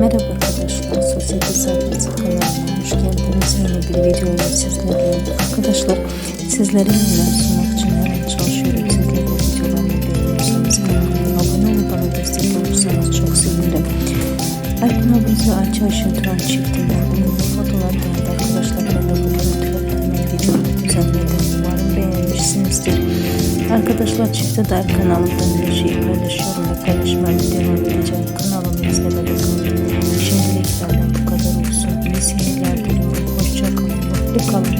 Merhaba arkadaşlar, Sosyete Sayfası kanalına hoş geldiniz. Yeni bir video ile sizlerleyim. Arkadaşlar, sizlere yenilen sunmak için hemen çalışıyorum. Sizler de videolarımı beğeniyorsanız kanalıma abone olup bana destek olursanız çok sevinirim. Erkan abimizle Ayça Aşıntıran çiftinden ünlü fotoğraf geldi arkadaşlar. Ben de bu görüntülerden videomu düzenledim. Umarım beğenmişsinizdir. Arkadaşlar çifte dair kanalımda her şeyi paylaşıyorum ve paylaşmaya devam izlemede to come.